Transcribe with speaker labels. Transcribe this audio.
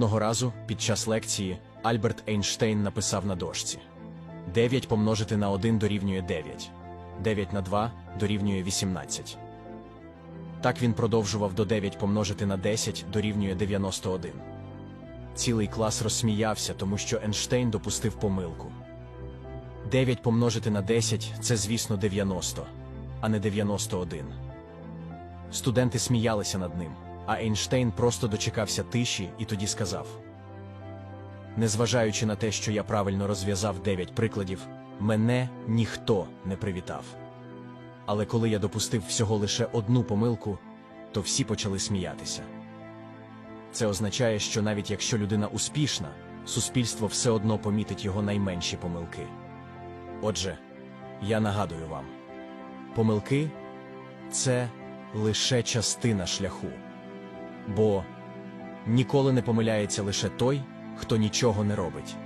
Speaker 1: Одного разу під час лекції Альберт Ейнштейн написав на дошці: 9 помножити на 1 дорівнює 9, 9 на 2 дорівнює 18. Так він продовжував до 9 помножити на 10 дорівнює 91. Цілий клас розсміявся, тому що Ейнштейн допустив помилку. 9 помножити на 10 це, звісно, 90, а не 91. Студенти сміялися над ним, а Ейнштейн просто дочекався тиші і тоді сказав: Незважаючи на те, що я правильно розв'язав 9 прикладів, мене ніхто не привітав. Але коли я допустив всього лише одну помилку, то всі почали сміятися. Це означає, що навіть якщо людина успішна, суспільство все одно помітить його найменші помилки. Отже, я нагадую вам: помилки це лише частина шляху. Бо ніколи не помиляється лише той, хто нічого не робить.